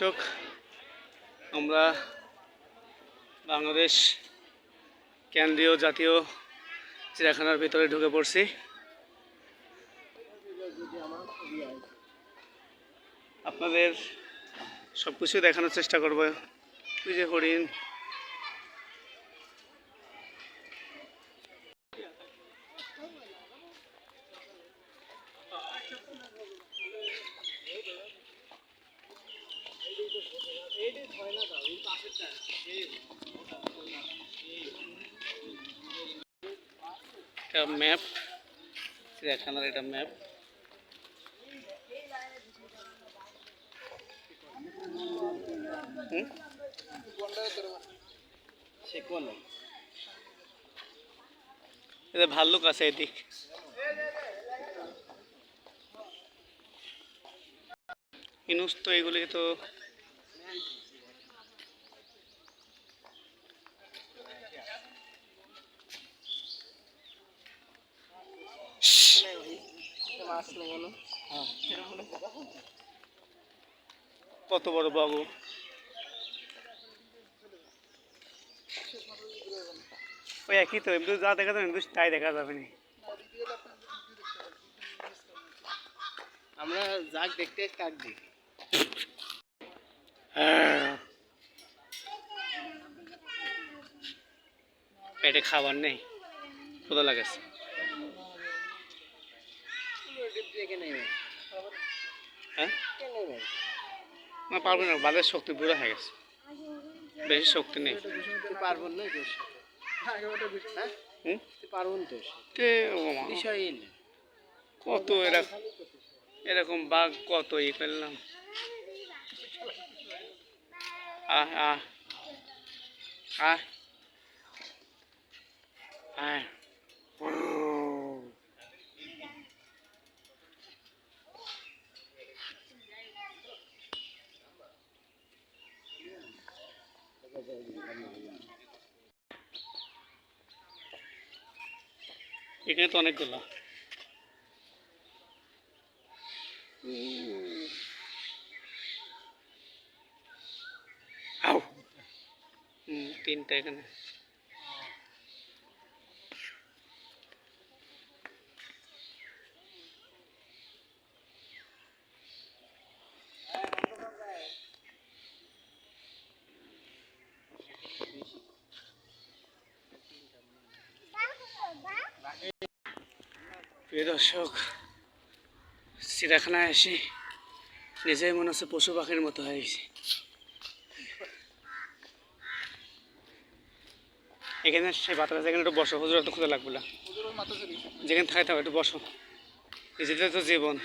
দর্শক আমরা বাংলাদেশ কেন্দ্রীয় জাতীয় চিড়িয়াখানার ভিতরে ঢুকে পড়ছি। আপনাদের সব কিছু দেখানোর চেষ্টা করব। ওই যে হরিণ এটা ম্যাপ চিড়িয়াখানার এটা ম্যাপ এটা ভাল্লুক আছে এদিক। ইনুস তো এগুলি তো কত বড় বাবু? ওই একই তো এমনি যা দেখা যাবে এমনি তাই দেখা যাবে না। আমরা যাক দেখতে কাক দেখি। পেটে খাবার নেই কোথা লাগাচ্ছে হ্যাঁ? না পারবে না বাদের শক্তি পুরো হয়ে গেছে। বেশি শক্তি নেই। পারব না হ্যাঁ? কত এরকম এরকম বাঘ কত ই করলাম। আহ আহ। আহ। আহ। এখানে তো অনেকগুলো আউ হুম তিনটা এখানে প্রিয় দর্শক চিড়াখানায় এসে নিজেই মনে হচ্ছে পশু পাখির মতো হয়ে গেছে। এখানে সেই বাতাস এখানে একটু বসো হুজুর একটু খুঁজে লাগবে না। যেখানে থাকে থাকো একটু বসো। নিজেদের তো জীবন।